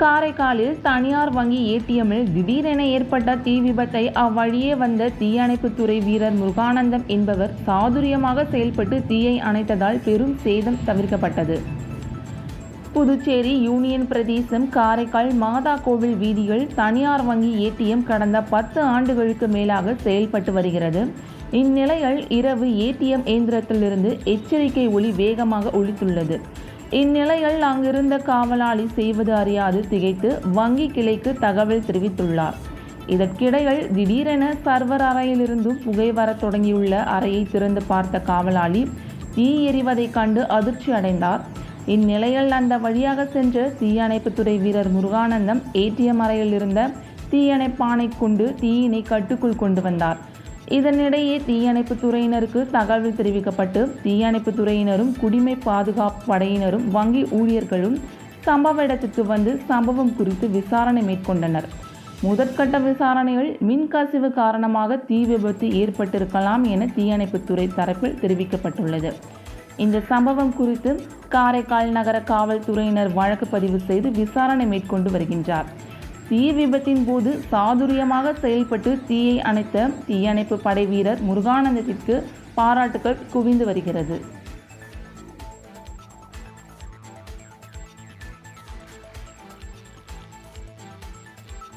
காரைக்காலில் தனியார் வங்கி ஏடிஎம்மில் திடீரென ஏற்பட்ட தீ விபத்தை அவ்வழியே வந்த தீயணைப்புத்துறை வீரர் முருகானந்தம் என்பவர் சாதுரியமாக செயல்பட்டு தீயை அணைத்ததால் பெரும் சேதம் தவிர்க்கப்பட்டது. புதுச்சேரி யூனியன் பிரதேசம் காரைக்கால் மாதா கோவில் வீதியில் தனியார் வங்கி ஏடிஎம் கடந்த பத்து ஆண்டுகளுக்கு மேலாக செயல்பட்டு வருகிறது. இந்நிலையில் இரவு ஏடிஎம் இயந்திரத்திலிருந்து எச்சரிக்கை ஒலி வேகமாக ஒழித்துள்ளது இந்நிலையில் அங்கிருந்த காவலாளி செய்வது அறியாது திகைத்து வங்கி கிளைக்கு தகவல் தெரிவித்துள்ளார். இதற்கிடையில் திடீரென சர்வர் அறையிலிருந்து புகை வரத் தொடங்கியுள்ள அறையை திறந்து பார்த்த காவலாளி தீ எறிவதைக் கண்டு அதிர்ச்சி அடைந்தார். இந்நிலையில் அந்த வழியாக சென்ற தீயணைப்புத்துறை வீரர் முருகானந்தம் ஏடிஎம் அறையில் இருந்த தீயணைப்பானை கொண்டு தீயினை கட்டுக்குள் கொண்டு வந்தார். இதனிடையே தீயணைப்பு துறையினருக்கு தகவல் தெரிவிக்கப்பட்டு தீயணைப்பு துறையினரும் குடிமை பாதுகாப்பு படையினரும் வங்கி ஊழியர்களும் சம்பவ இடத்திற்கு வந்து சம்பவம் குறித்து விசாரணை மேற்கொண்டனர். முதற்கட்ட விசாரணையில் மின்கசிவு காரணமாக தீ விபத்து ஏற்பட்டிருக்கலாம் என தீயணைப்புத்துறை தரப்பில் தெரிவிக்கப்பட்டுள்ளது. இந்த சம்பவம் குறித்து காரைக்கால் நகர காவல்துறையினர் வழக்கு பதிவு செய்து விசாரணை மேற்கொண்டு வருகின்றார். தீ விபத்தின் போது சாதுரியமாக செயல்பட்டு தீயை அணைத்த தீயணைப்பு படை வீரர் முருகானந்தத்திற்கு பாராட்டுகள் குவிந்து வருகிறது.